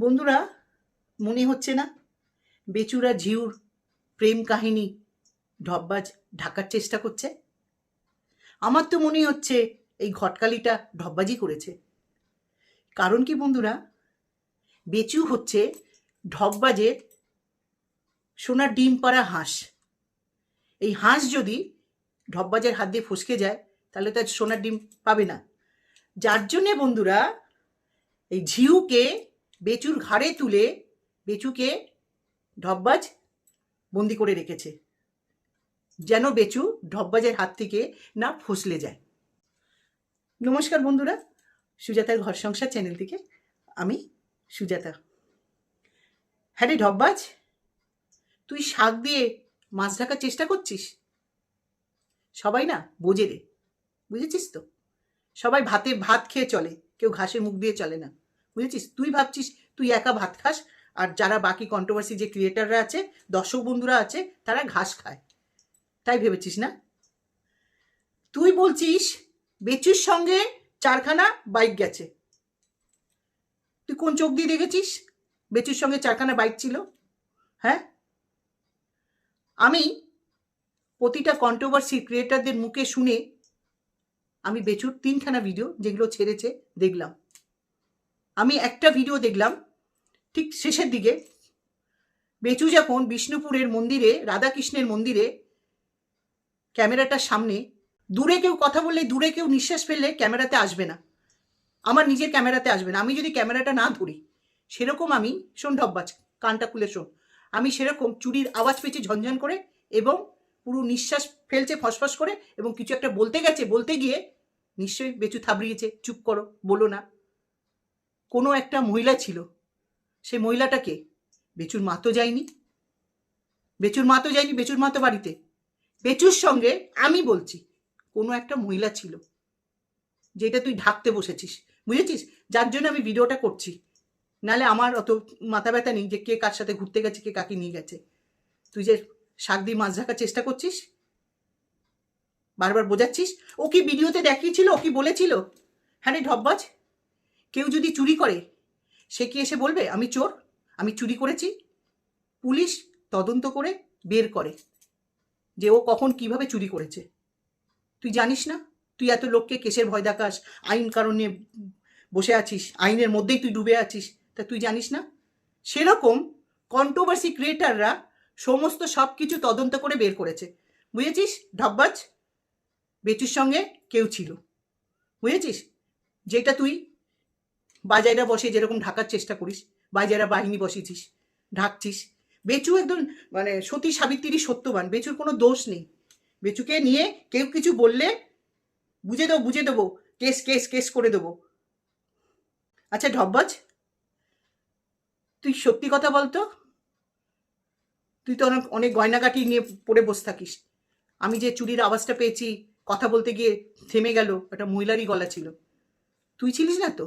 বন্ধুরা, মনে হচ্ছে না? বেচুরা ঝিউর প্রেম কাহিনী ঢপবাজ ঢাকার চেষ্টা করছে? আমার তো মনে হচ্ছে এই ঘটকালিটা ঢপবাজি করেছে। কারণ কি বন্ধুরা, বেচু হচ্ছে ঢপবাজের সোনার ডিম পাড়া হাঁস। এই হাঁস যদি ঢপবাজের হাত দিয়ে ফসকে যায়, তাহলে তার সোনার ডিম পাবে না। যার জন্যে বন্ধুরা, এই ঝিউকে বেচুর ঘাড়ে তুলে বেচুকে ঢপবাজ বন্দি করে রেখেছে। যেন বেচু ঢপবাজের হাত থেকে না ফসলে যায়। নমস্কার বন্ধুরা, সুজাতার ঘর সংসার চ্যানেল থেকে আমি সুজাতা। হ্যাঁ রে ঢপবাজ তুই শাক দিয়ে মাছ ঢাকার চেষ্টা করছিস? সবাই না বোঝে রে, বুঝেছিস তো? সবাই ভাতে ভাত খেয়ে চলে, কেউ ঘাসে মুখ দিয়ে চলে না। বুঝেছিস? তুই ভাবছিস তুই একা ভাত খাস? আর যারা বাকি কন্ট্রোভার্সি যে ক্রিয়েটাররা আছে, দর্শক বন্ধুরা আছে, তারা ঘাস খায়। তাই ভেবেছিস না? তুই বলছিস বেচুর সঙ্গে চারখানা বাইক গেছে। তুই কোন চোখ দিয়ে দেখেছিস? বেচুর সঙ্গে চারখানা বাইক ছিল। হ্যাঁ? আমি প্রতিটা কন্ট্রোভার্সি ক্রিয়েটারদের মুখে শুনে আমি বেচুর তিনখানা ভিডিও যেগুলো ছেড়েছে, দেখলাম। আমি একটা ভিডিও দেখলাম, ঠিক শেষের দিকে। বেচু যখন বিষ্ণুপুরের মন্দিরে, রাধাকৃষ্ণের মন্দিরে ক্যামেরাটার সামনে, দূরে কেউ কথা বললে, দূরে কেউ নিঃশ্বাস ফেললে ক্যামেরাতে আসবে না। আমার নিজের ক্যামেরাতে আসবে না। আমি যদি ক্যামেরাটা না ধরি, সেরকম আমি শোন ঢব্বাজ কানটা খুলে শোন। আমি সেরকম চুরির আওয়াজ পেয়েছি ঝনঝন করে এবং পুরো নিঃশ্বাস ফেলছে ফসফস করে এবং কিছু একটা বলতে গেছে, বলতে গিয়ে নিশ্চয়ই বেচু থাবড়িয়েছে, চুপ করো, বলো না। কোনো একটা মহিলা ছিল। সে মহিলাটাকে বেচুর মা তো যায়নি। বেচুর মা তো যায়নি, বেচুর মা তো বাড়িতে। বেচুর সঙ্গে আমি বলছি, কোনো একটা মহিলা ছিল, যেটা তুই ঢাকতে বসেছিস। বুঝেছিস? যার জন্য আমি ভিডিওটা করছি। নালে আমার অত মাথা ব্যথা নেই যে কে কার সাথে ঘুরতে গেছে, কে কাকে নিয়ে গেছে। তুই যে শাক দিয়ে মাছ ঢাকার চেষ্টা করছিস? বারবার বোঝাচ্ছিস? ও কি ভিডিওতে দেখিয়েছিল? ও কি বলেছিল? হ্যাঁ রে ঢব্বাজ কেউ যদি চুরি করে, সে কি এসে বলবে, আমি চোর, আমি চুরি করেছি পুলিশ তদন্ত করে বের করে যে ও কখন কীভাবে চুরি করেছে। তুই জানিস না? তুই এত লোককে কেসের ভয় দেখাস, আইন কারণ নিয়ে বসে আছিস, আইনের মধ্যেই তুই ডুবে আছিস, তা তুই জানিস না? সেরকম কন্ট্রোভার্সি ক্রিয়েটাররা সমস্ত সব কিছু তদন্ত করে বের করেছে। বুঝেছিস? ঢব্বাজ বেচুর সঙ্গে কেউ ছিল। বুঝেছিস? যেটা তুই বাজাইরা বসে যেরকম ঢাকার চেষ্টা করিস, বাজাইরা বাহিনী বসেছিস ঢাকছিস। বেচু একদম মানে সতী সাবিত্রী সত্যবান, বেচুর কোনো দোষ নেই। বেচুকে নিয়ে কেউ কিছু বললে বুঝে দেবো বুঝে দেবো, কেস কেস কেস করে দেবো। আচ্ছা ঢব্বাজ, তুই সত্যি কথা বলতো? তুই তো অনেক অনেক গয়নাগাটি নিয়ে পড়ে বসে থাকিস। আমি যে চুরির আওয়াজটা পেয়েছি, কথা বলতে গিয়ে থেমে গেল, একটা মহিলারই গলা ছিল। তুই ছিলিস না তো?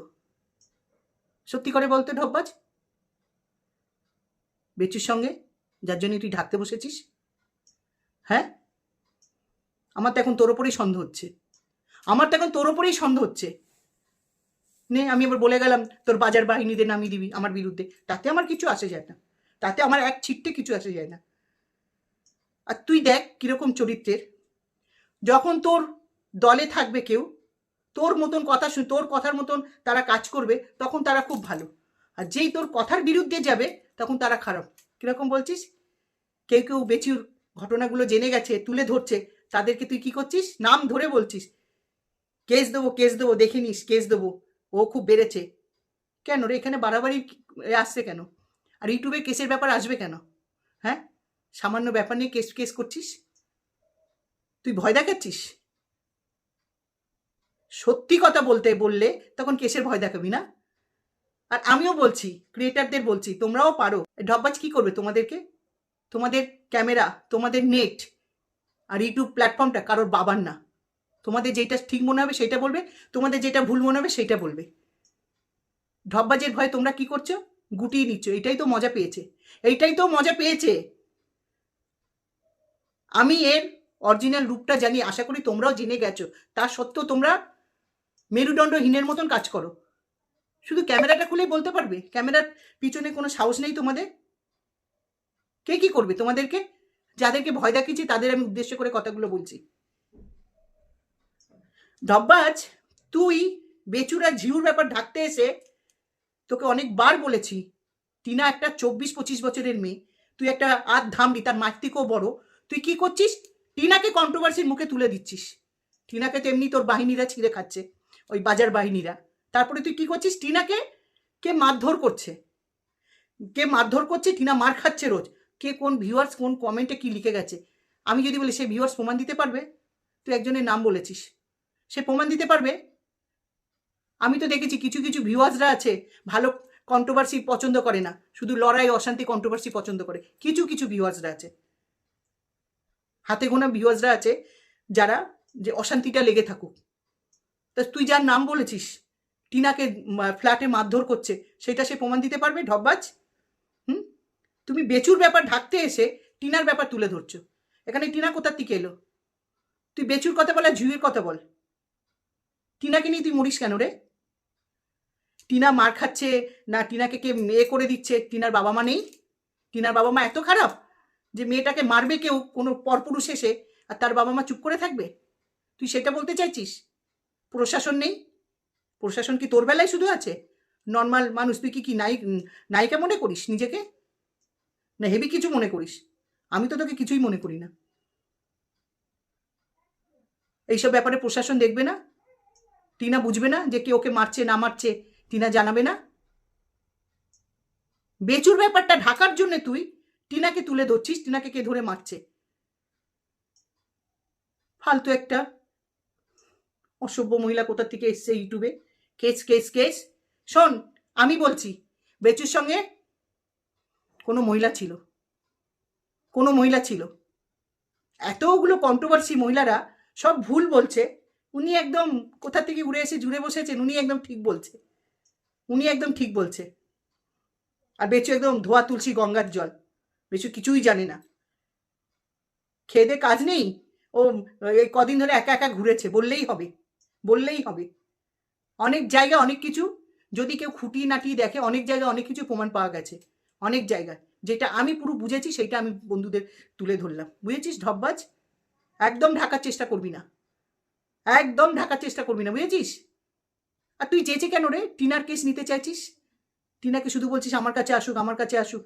সত্যি করে বলতো ঢব্বাজ বেচুর সঙ্গে? যার জন্য তুই ঢাকতে বসেছিস? হ্যাঁ? আমার তো এখন তোর ওপরেই সন্দেহ হচ্ছে। আমার তো এখন তোর ওপরেই সন্দেহ হচ্ছে। নে, আমি আবার বলে গেলাম, তোর বাজার বাহিনীদের নামিয়ে দিবি আমার বিরুদ্ধে। তাতে আমার কিছু আসে যায় না। তাতে আমার এক ছিটতে কিছু আসে যায় না। আর তুই দেখ কীরকম চরিত্রের। যখন তোর দলে থাকবে কেউ তোর মতন কথা শুন, তোর কথার মতন তারা কাজ করবে, তখন তারা খুব ভালো। আর যেই তোর কথার বিরুদ্ধে যাবে, তখন তারা খারাপ। কীরকম বলছিস? কেউ কেউ বেচুর ঘটনাগুলো জেনে গেছে, তুলে ধরছে, তাদেরকে তুই কি করছিস? নাম ধরে বলছিস। কেস দেবো কেস দেবো, দেখে নিস, কেস দেবো। ও খুব বেড়েছে। কেন রে, এখানে বাড়াবাড়ি আসছে কেন? আর ইউটিউবে কেসের ব্যাপার আসবে কেন? হ্যাঁ? সামান্য ব্যাপার নিয়ে কেস কেস করছিস? তুই ভয় দেখাচ্ছিস? সত্যি কথা বলতে বললে তখন কেসের ভয় দেখাবি না? আর আমিও বলছি ক্রিয়েটারদের বলছি, তোমরাও পারো। ঢব্বাজ কি করবে তোমাদেরকে? তোমাদের ক্যামেরা, তোমাদের নেট আর ইউটিউব প্ল্যাটফর্মটা কারোর বাবার না। তোমাদের যেটা ঠিক মনে হবে সেটা বলবে, তোমাদের যেটা ভুল মনে হবে সেটা বলবে। ঢব্বাজের ভয়ে তোমরা কি করছ? গুটিয়ে নিচ্ছ। এটাই তো মজা পেয়েছে। এইটাই তো মজা পেয়েছে। আমি এর অরিজিনাল রূপটা জানি, আশা করি তোমরাও জেনে গেছো। তা সত্ত্বেও তোমরা মেরুদণ্ডহীনের মতন কাজ করো। শুধু ক্যামেরাটা খুলেই বলতে পারবে? ক্যামেরার পিছনে কোনো সাহস নেই তোমাদের? কে কি করবে তোমাদেরকে? যাদেরকে ভয় দেখিয়েছি তাদের আমি উদ্দেশ্য করে কথাগুলো বলছি। ধব্বাজ, তুই বেচুরা ঝিউর ব্যাপার ঢাকতে এসে তোকে অনেকবার বলেছি, টিনা একটা চব্বিশ পঁচিশ বছরের মেয়ে, তুই একটা আধ ধামড়ি, তার মাঠ থেকেও বড়। তুই কি করছিস? টিনাকে কন্ট্রোভার্সির মুখে তুলে দিচ্ছিস। টিনাকে তেমনি তোর বাহিনীরা ছিঁড়ে খাচ্ছে। ওই বাজার বাহিনীরা। তারপরে তুই কি করছিস? টিনাকে, কে মারধর করছে? কে মারধর করছে? টিনা মার খাচ্ছে রোজ। কে কোন ভিউয়ার্স কোন কমেন্টে কি লিখে গেছে? আমি যদি বলি, সে ভিউয়ার্স প্রমাণ দিতে পারবে? তুই একজনের নাম বলেছিস। সে প্রমাণ দিতে পারবে? আমি তো দেখেছি কিছু কিছু ভিউয়ার্সরা আছে, ভালো কন্ট্রোভার্সি পছন্দ করে না। শুধু লড়াই, অশান্তি কন্ট্রোভার্সি পছন্দ করে। কিছু কিছু ভিউয়ার্সরা আছে। হাতে গোনা ভিউয়ার্সরা আছে যারা যে অশান্তিটা লেগে থাকুক। তা তুই যার নাম বলেছিস, টিনাকে ফ্ল্যাটে মারধর করছে, সেটা সে প্রমাণ দিতে পারবে ঢব্বাজ হুম? তুমি বেচুর ব্যাপার ঢাকতে এসে টিনার ব্যাপার তুলে ধরছো। এখানে টিনা কোথার থেকে এলো? তুই বেচুর কথা বল আর ঝুয়ের কথা বল। টিনাকে নিয়ে তুই মরিস কেন রে? টিনা মার খাচ্ছে, না টিনাকে কে মেয়ে করে দিচ্ছে? টিনার বাবা মা নেই? টিনার বাবা মা এত খারাপ যে মেয়েটাকে মারবে কেউ কোনো পরপুরুষ এসে আর তার বাবা মা চুপ করে থাকবে? তুই সেটা বলতে চাইছিস? প্রশাসন নেই? প্রশাসন কি তোর বেলায় শুধু আছে? নর্মাল মানুষ, তুই কি কি নায়িক নায়িকা মনে করিস নিজেকে? না হেভি কিছু মনে করিস? আমি তো তোকে কিছুই মনে করি না। এইসব ব্যাপারে প্রশাসন দেখবে না? টিনা বুঝবে না যে কে ওকে মারছে, না মারছে, টিনা জানাবে না? বেচুর ব্যাপারটা ঢাকার জন্য তুই টিনাকে তুলে ধরছিস, টিনাকে কে ধরে মারছে? ফালতু একটা অসভ্য মহিলা কোথা থেকে এসছে ইউটিউবে? Case case case. শোন, আমি বলছি, বেচুর সঙ্গে কোনো মহিলা ছিল। কোনো মহিলা ছিল। এতগুলো কন্ট্রোভার্সি মহিলারা সব ভুল বলছে। উনি একদম কোথা থেকে উড়ে এসে জুড়ে বসেছেন, উনি একদম ঠিক বলছে। উনি একদম ঠিক বলছে। আর বেচু একদম ধোয়া তুলসী গঙ্গার জল। বেচু কিছুই জানে না। খেয়ে কাজ নেই। ও, এই কদিন ধরে একা একা ঘুরেছে, বললেই হবে। বললেই হবে। অনেক জায়গা অনেক কিছু যদি কেউ খুঁটিয়ে নাটিয়ে দেখে, অনেক জায়গায় অনেক কিছু প্রমাণ পাওয়া গেছে। অনেক জায়গায়। যেটা আমি পুরো বুঝেছি সেটা আমি বন্ধুদের তুলে ধরলাম। বুঝেছিস ঢব্বাজ একদম ঢাকার চেষ্টা করবি না। একদম ঢাকার চেষ্টা করবি না, বুঝেছিস? আর তুই চেয়েছে কেন রে? টিনার কেস নিতে চাইছিস? টিনাকে শুধু বলছিস, আমার কাছে আসুক, আমার কাছে আসুক।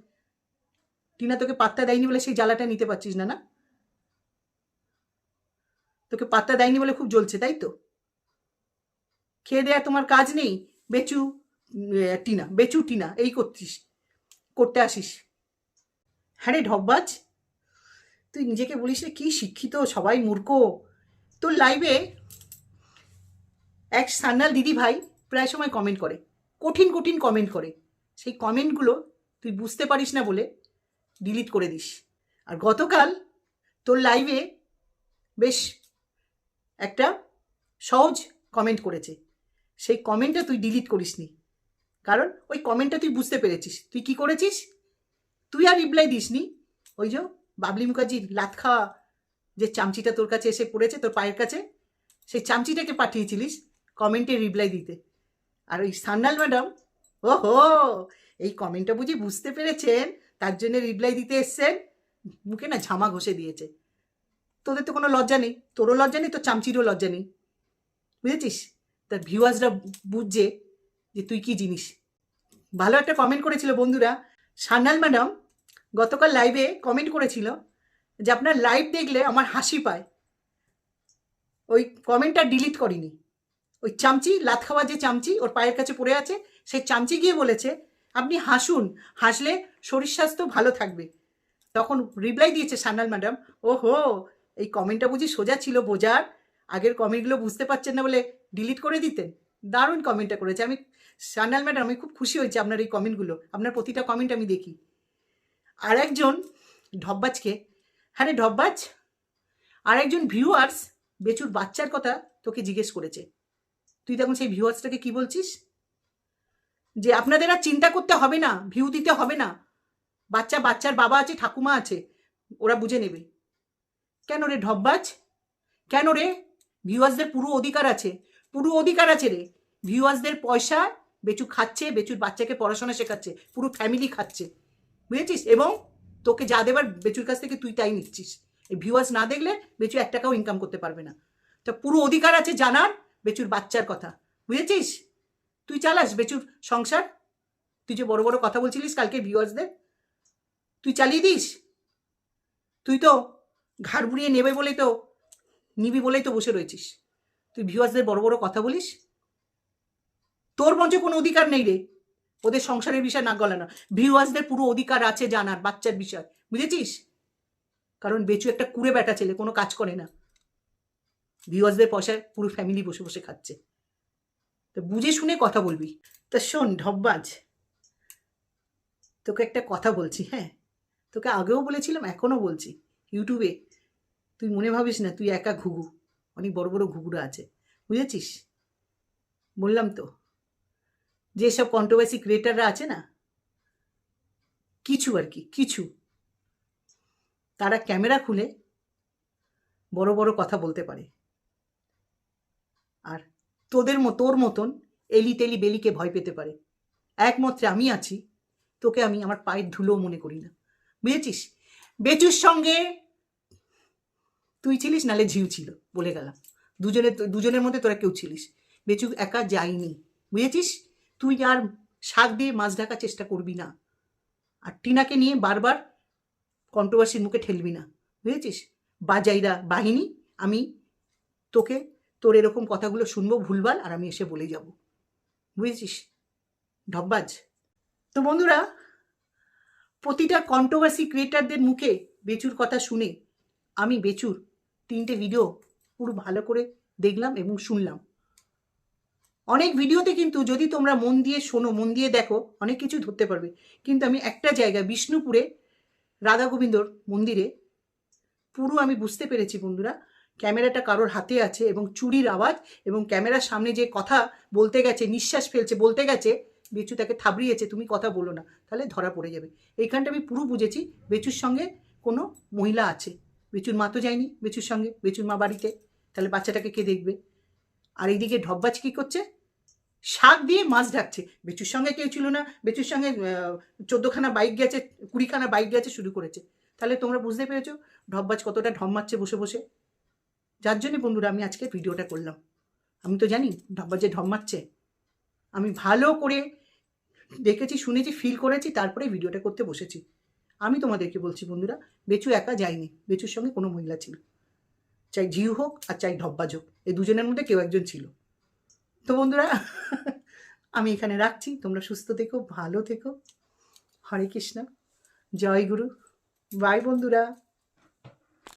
টিনা তোকে পাত্তা দেয়নি বলে সেই জ্বালাটা নিতে পারছিস না না? তোকে পাত্তা দেয়নি বলে খুব জ্বলছে, তাই তো? খেয়ে দেয়া তোমার কাজ নেই? বেচু টিনা বেচু টিনা, এই করছিস করতে আসিস। হ্যাঁ রে ঢব্বাজ তুই নিজেকে বলিস রে কি শিক্ষিত, সবাই মূর্খ। তোর লাইভে এক সান্নাল দিদি ভাই প্রায় সময় কমেন্ট করে, কঠিন কঠিন কমেন্ট করে। সেই কমেন্টগুলো তুই বুঝতে পারিস না বলে ডিলিট করে দিস। আর গতকাল তোর লাইভে বেশ একটা সহজ কমেন্ট করেছে। সেই কমেন্টটা তুই ডিলিট করিসনি। কারণ ওই কমেন্টটা তুই বুঝতে পেরেছিস। তুই কি করেছিস? তুই আর রিপ্লাই দিসনি। ওই যে বাবলি মুখার্জির লাত খাওয়া যে চামচিটা তোর কাছে এসে পড়েছে, তোর পায়ের কাছে, সেই চামচিটাকে পাঠিয়েছিলিস কমেন্টে রিপ্লাই দিতে। আর ওই সান্নাল ম্যাডাম ও হো এই কমেন্টটা বুঝি বুঝতে পেরেছেন? তার জন্য রিপ্লাই দিতে এসছেন? মুখে না ঝামা ঘষে দিয়েছে। তোদের তো কোনো লজ্জা নেই। তোরও লজ্জা নেই, তোর চামচিরও লজ্জা নেই। বুঝেছিস? তার ভিউয়ার্সরা বুঝছে যে তুই কি জিনিস। ভালো একটা কমেন্ট করেছিল বন্ধুরা। সান্নাল ম্যাডাম গতকাল লাইভে কমেন্ট করেছিল যে আপনার লাইভ দেখলে আমার হাসি পায়। ওই কমেন্টটা ডিলিট করিনি। ওই চামচি লাত খাওয়া যে চামচি ওর পায়ের কাছে পড়ে আছে, সেই চামচি গিয়ে বলেছে, আপনি হাসুন, হাসলে শরীর স্বাস্থ্য ভালো থাকবে। তখন রিপ্লাই দিয়েছে সান্নাল ম্যাডাম ও হো এই কমেন্টটা বুঝি সোজা ছিল বোঝার? আগের কমেন্টগুলো বুঝতে পারছেন না বলে ডিলিট করে দিতেন। দারুণ কমেন্টটা করেছে। আমি সান্নাল ম্যাডাম আমি খুব খুশি হয়েছি আপনার এই কমেন্টগুলো আপনার প্রতিটা কমেন্ট আমি দেখি। আর একজন ঢব্বাজকে হ্যাঁ রে ঢব্বাজ আর একজন ভিউয়ার্স বেচুর বাচ্চার কথা তোকে জিজ্ঞেস করেছে। তুই তখন সেই ভিউয়ার্সটাকে কি বলছিস? যে আপনাদের আর চিন্তা করতে হবে না ভিউ দিতে হবে না। বাচ্চা, বাচ্চার বাবা আছে, ঠাকুমা আছে, ওরা বুঝে নেবে। কেন রে ঢব্বাজ কেন রে ভিউয়ার্সদের পুরো অধিকার আছে। পুরো অধিকার আছে রে। ভিউয়ার্সদের পয়সা বেচু খাচ্ছে, বেচুর বাচ্চাকে পড়াশোনা শেখাচ্ছে, পুরো ফ্যামিলি খাচ্ছে। বুঝেছিস? এবং তোকে যা দেবার বেচুর কাছ থেকে তুই তাই নিচ্ছিস। এই ভিউয়ার্স না দেখলে বেচু এক টাকাও ইনকাম করতে পারবে না। তো পুরো অধিকার আছে জানার বেচুর বাচ্চার কথা। বুঝেছিস? তুই চালাস বেচুর সংসার? তুই যে বড় বড় কথা বলছিলিস কালকে ভিউয়ার্সদের তুই চালিয়ে দিস? তুই তো ঘাড় বুড়িয়ে নেবে বলেই তো নিবি বলেই তো বসে রয়েছিস। তুই ভিউয়ার্সদের বড় বড় কথা বলিস? তোর মঞ্চে কোনো অধিকার নেই রে। ওদের সংসারের বিষয় না গলানো। ভিউয়ার্সদের পুরো অধিকার আছে জানার, বাচ্চার বিষয়। বুঝেছিস? কারণ বেচু একটা কুড়ে বেটা ছেলে, কোনো কাজ করে না। ভিউয়ার্সদের পয়সায় পুরো ফ্যামিলি বসে বসে খাচ্ছে। তো বুঝে শুনে কথা বলবি। তা শোন ঢব্বাজ, তোকে একটা কথা বলছি হ্যাঁ? তোকে আগেও বলেছিলাম, এখনও বলছি। ইউটিউবে তুই মনে ভাবিস না, তুই একা ঘুঘু। অনেক বড় বড় ঘুঘুরা আছে। বুঝেছিস? বললাম তো। যেসব কন্ট্রোভার্সি ক্রিয়েটাররা আছে না, কিছু আর কি, কিছু। তারা ক্যামেরা খুলে বড় বড় কথা বলতে পারে। আর তোদের তোর মতন এলি তেলি বেলিকে ভয় পেতে পারে। একমাত্র আমি আছি, তোকে আমি আমার পায়ের ধুলো মনে করি না। বুঝেছিস? বেচুর সঙ্গে তুই ছিলিস নালে ঝিউ ছিল, বলে গেলাম। দুজনের দুজনের মধ্যে তোরা কেউ ছিলিস। বেচু একা যায়নি বুঝেছিস? তুই আর শাক দিয়ে মাছ ঢাকার চেষ্টা করবি না। আর টিনাকে নিয়ে বারবার কন্ট্রোভার্সির মুখে ঠেলবি না, বুঝেছিস? বাজাইরা, বাহিনী, আমি তোকে, তোর এরকম কথাগুলো শুনব ভুলভাল আর আমি এসে বলে যাব, বুঝেছিস? ঢব্বাজ। তো বন্ধুরা, প্রতিটা কন্ট্রোভার্সি ক্রিয়েটারদের মুখে বেচুর কথা শুনে আমি বেচুর তিনটে ভিডিও পুরো ভালো করে দেখলাম এবং শুনলাম। অনেক ভিডিওতে কিন্তু যদি তোমরা মন দিয়ে শোনো, মন দিয়ে দেখো, অনেক কিছু ধরতে পারবে। কিন্তু আমি একটা জায়গা, বিষ্ণুপুরে রাধা গোবিন্দর মন্দিরে, পুরো আমি বুঝতে পেরেছি বন্ধুরা, ক্যামেরাটা কারোর হাতে আছে এবং চুরির আওয়াজ এবং ক্যামেরার সামনে যে কথা বলতে গেছে, নিঃশ্বাস ফেলছে, বলতে গেছে, বেচু তাকে থাবড়িয়েছে, তুমি কথা বলো না, তাহলে ধরা পড়ে যাবে। এইখানটা আমি পুরো বুঝেছি, বেচুর সঙ্গে কোনো মহিলা আছে। বেচুর মা তো যায়নি বেচুর সঙ্গে, বেচুর মা বাড়িতে। তাহলে বাচ্চাটাকে কে দেখবে? আর এইদিকে ঢব্বাজ কী করছে? শাক দিয়ে মাছ ঢাকছে। বেচুর সঙ্গে কেউ ছিল না, বেচুর সঙ্গে চোদ্দোখানা বাইক গেছে, কুড়িখানা বাইক গেছে, শুরু করেছে। তাহলে তোমরা বুঝতে পেরেছ ঢব্বাজ কতটা ঢম মারছে বসে বসে? যার জন্য বন্ধুরা, আমি আজকে ভিডিওটা করলাম। আমি তো জানি ঢব্বাজ মারছে। আমি ভালো করে দেখেছি, শুনেছি ফিল করেছি, তারপরে ভিডিওটা করতে বসেছি। আমি তোমাদেরকে বলছি বন্ধুরা, বেচু একা যায়নি, বেচুর সঙ্গে কোনো মহিলা ছিল। চাই ঝিউ হোক আর চাই ঢব্বাজ হোক, এই দুজনের মধ্যে কেউ একজন ছিল। তো বন্ধুরা, আমি এখানে রাখছি, তোমরা সুস্থ থেকো, ভালো থেকো। হরে কৃষ্ণ, জয় গুরু। বাই বন্ধুরা।